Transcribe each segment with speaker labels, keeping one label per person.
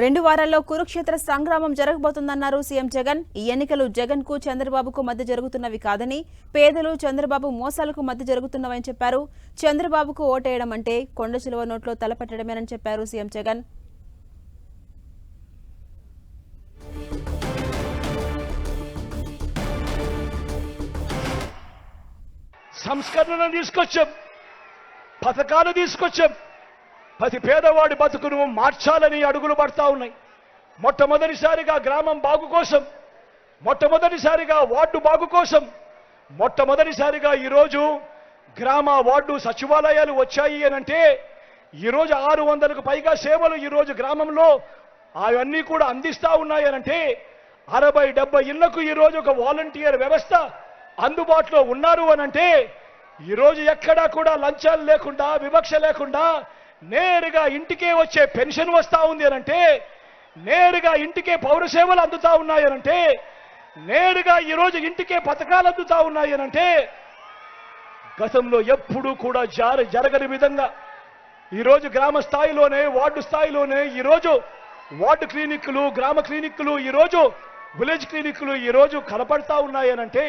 Speaker 1: రెండు వారాల్లో కురుక్షేత్ర సంగ్రామం జరగబోతుందన్నారు సీఎం జగన్. ఈ ఎన్నికలు జగన్కు చంద్రబాబుకు మధ్య జరుగుతున్నవి కాదని పేదలు చంద్రబాబు మోసాలకు మధ్య జరుగుతున్నవని చెప్పారు. చంద్రబాబుకు ఓటేయడం అంటే కొండ చిలువ నోట్లో తలపెట్టడమేనని చెప్పారు సీఎం జగన్.
Speaker 2: సంస్కరణలు తీసుకొచ్చాం. పథకాలు తీసుకొచ్చాం. ప్రతి పేదవాడి బతుకును మార్చాలని అడుగులు పడతా ఉన్నాయి. మొట్టమొదటిసారిగా గ్రామం బాగు కోసం మొట్టమొదటిసారిగా వార్డు బాగు కోసం మొట్టమొదటిసారిగా ఈరోజు గ్రామ వార్డు సచివాలయాలు వచ్చాయి అనంటే ఈరోజు ఆరు వందలకు పైగా సేవలు ఈరోజు గ్రామంలో అవన్నీ కూడా అందిస్తా ఉన్నాయనంటే అరవై డెబ్బై ఇళ్ళకు ఈరోజు ఒక వాలంటీర్ వ్యవస్థ అందుబాటులో ఉన్నారు అనంటే ఈరోజు ఎక్కడా కూడా లంచాలు లేకుండా వివక్ష లేకుండా నేరుగా ఇంటికే వచ్చే పెన్షన్ వస్తా ఉంది అనంటే నేరుగా ఇంటికే పౌరసేవలు అందుతా ఉన్నాయనంటే నేరుగా ఈరోజు ఇంటికే పథకాలు అందుతా ఉన్నాయనంటే గతంలో ఎప్పుడూ కూడా జార జరగని విధంగా ఈరోజు గ్రామ స్థాయిలోనే వార్డు స్థాయిలోనే ఈరోజు వార్డు క్లినిక్లు గ్రామ క్లినిక్లు ఈరోజు విలేజ్ క్లినిక్లు ఈరోజు కనపడతా ఉన్నాయనంటే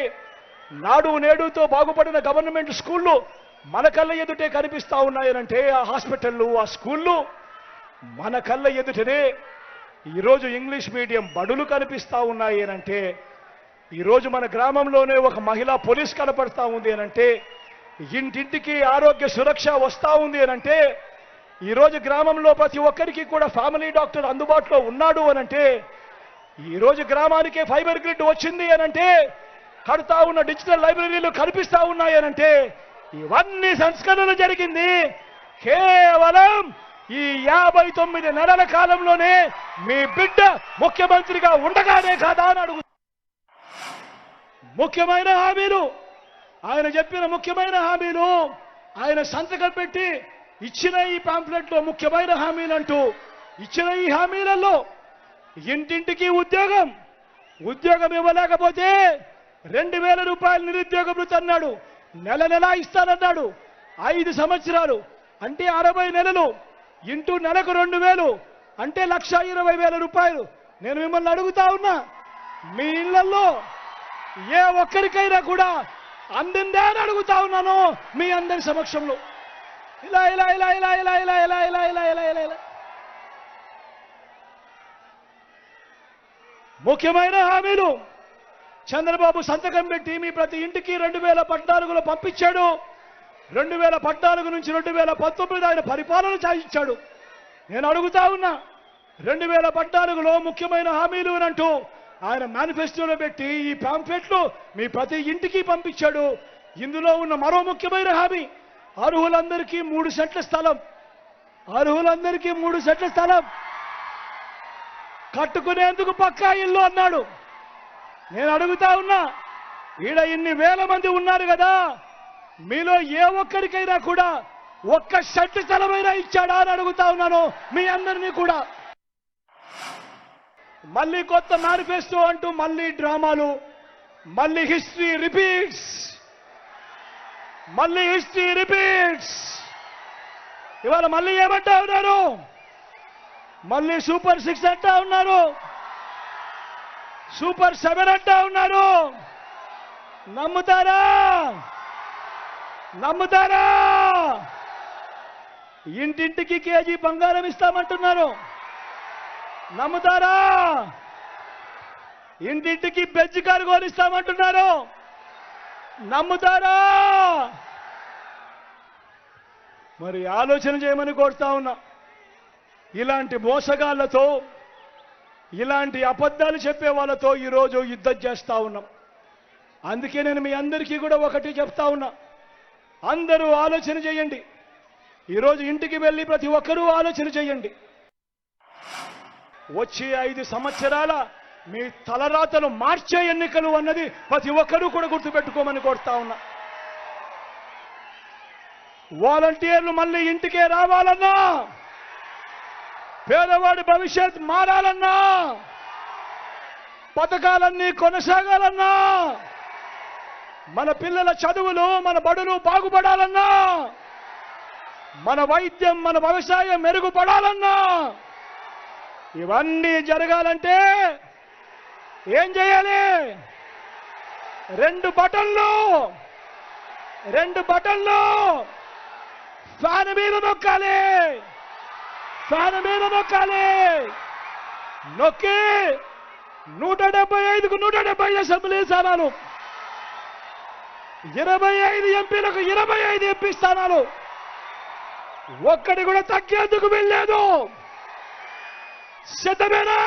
Speaker 2: నాడు నేడుతో బాగుపడిన గవర్నమెంట్ స్కూళ్ళు మన కళ్ళ ఎదుటే కనిపిస్తూ ఉన్నాయనంటే ఆ హాస్పిటళ్ళు ఆ స్కూళ్ళు మన కళ్ళ ఎదుటనే ఈరోజు ఇంగ్లీష్ మీడియం బడులు కనిపిస్తూ ఉన్నాయనంటే ఈరోజు మన గ్రామంలోనే ఒక మహిళా పోలీస్ కనపడతా ఉంది అనంటే ఇంటింటికి ఆరోగ్య సురక్ష వస్తూ ఉంది అనంటే ఈరోజు గ్రామంలో ప్రతి ఒక్కరికి కూడా ఫ్యామిలీ డాక్టర్ అందుబాటులో ఉన్నాడు అనంటే ఈరోజు గ్రామానికే ఫైబర్ గ్రిడ్ వచ్చింది అనంటే కడతా ఉన్న డిజిటల్ లైబ్రరీలు కనిపిస్తూ ఉన్నాయనంటే ఇవన్నీ సంస్కరణలు జరిగింది. కేవలం ఈ యాభై తొమ్మిది నెలల కాలంలోనే మీ బిడ్డ ముఖ్యమంత్రిగా ఉండగానే కాదా అని అడుగు ముఖ్యమైన హామీలు. ఆయన చెప్పిన ముఖ్యమైన హామీలు. ఆయన సంతకం పెట్టి ఇచ్చిన ఈ పాంప్లెట్లో ముఖ్యమైన హామీలు అంటూ ఇచ్చిన ఈ హామీలలో ఇంటింటికి ఉద్యోగం ఉద్యోగం ఇవ్వలేకపోతే రెండు వేల రూపాయలు నిరుద్యోగ అన్నాడు. నెల నెలా ఇస్తానన్నాడు ఐదు సంవత్సరాలు అంటే అరవై నెలలు ఇంటూ నెలకు రెండు వేలు అంటే లక్ష ఇరవై వేల రూపాయలు నేను మిమ్మల్ని అడుగుతా ఉన్నా మీ ఇళ్ళలో ఏ ఒక్కరికైనా కూడా అందిందే అని అడుగుతా ఉన్నాను మీ అందరి సమక్షంలో ఇలా ఇలా ఇలా ఇలా ఇలా ఇలా ఇలా ఇలా ఇలా ఇలా ఇలా ఇలా ముఖ్యమైన హామీలు చంద్రబాబు సంతకం పెట్టి మీ ప్రతి ఇంటికి రెండు వేల పద్నాలుగులో పంపించాడు. రెండు వేల పద్నాలుగు నుంచి రెండు వేల పంతొమ్మిది ఆయన పరిపాలన సాగించాడు నేను అడుగుతా ఉన్నా రెండు వేల పద్నాలుగులో ముఖ్యమైన హామీలు అంటూ ఆయన మేనిఫెస్టోలో పెట్టి ఈ పాంఫెట్లు మీ ప్రతి ఇంటికి పంపించాడు. ఇందులో ఉన్న మరో ముఖ్యమైన హామీ అర్హులందరికీ మూడు సెట్ల స్థలం. అర్హులందరికీ మూడు సెట్ల స్థలం. కట్టుకునేందుకు పక్కా ఇల్లు అన్నాడు. నేను అడుగుతా ఉన్నా ఈడ ఇన్ని వేల మంది ఉన్నారు కదా మీలో ఏ ఒక్కరికైనా కూడా ఒక్క షర్ట్ స్థలమైనా ఇచ్చాడా అని అడుగుతా ఉన్నాను మీ అందరినీ కూడా. మళ్ళీ కొత్త మేనిఫెస్టో అంటూ మళ్ళీ డ్రామాలు మళ్ళీ హిస్టరీ రిపీట్స్ మళ్ళీ హిస్టరీ రిపీట్స్ ఇవాళ మళ్ళీ ఏమంటా ఉన్నారు? మళ్ళీ సూపర్ సిక్స్ అంటా ఉన్నారు? సూపర్ సెవెన్ అంటా ఉన్నారు. నమ్ముతారా? నమ్ముతారా? ఇంటింటికి కేజీ బంగారం ఇస్తామంటున్నారు. నమ్ముతారా? ఇంటింటికి బెజ్జి కారు ఇస్తామంటున్నారు. నమ్ముతారా? మరి ఆలోచన చేయమని కోరుతా ఉన్నా. ఇలాంటి మోసగాళ్ళతో ఇలాంటి అబద్ధాలు చెప్పే వాళ్ళతో ఈరోజు యుద్ధం చేస్తా ఉన్నాం. అందుకే నేను మీ అందరికీ కూడా ఒకటి చెప్తా ఉన్నా. అందరూ ఆలోచన చేయండి. ఈరోజు ఇంటికి వెళ్ళి ప్రతి ఒక్కరూ ఆలోచన చేయండి. వచ్చే ఐదు సంవత్సరాల మీ తలరాతలు మార్చే ఎన్నికలు అన్నది ప్రతి ఒక్కరూ కూడా గుర్తుపెట్టుకోమని కోరుతా ఉన్నా. వాలంటీర్లు మళ్ళీ ఇంటికే రావాలన్నా పేదవాడి భవిష్యత్ మారాలన్నా పథకాలన్నీ కొనసాగాలన్నా మన పిల్లల చదువులు మన బడులు బాగుపడాలన్నా మన వైద్యం మన వ్యవసాయం మెరుగుపడాలన్నా ఇవన్నీ జరగాలంటే ఏం చేయాలి? రెండు బటన్లు రెండు బటన్లు ఫ్యాన్ మీద నొక్కాలి. ఫ్యాన్ మీద నొక్కాలి. నొక్కి నూట డెబ్బై ఐదుకు నూట డెబ్బై అసెంబ్లీ స్థానాలు. ఇరవై ఐదు ఎంపీలకు ఇరవై ఐదు ఎంపీ స్థానాలు. ఒక్కడి కూడా తగ్గేందుకు వెళ్ళలేదు సిద్ధమేనా?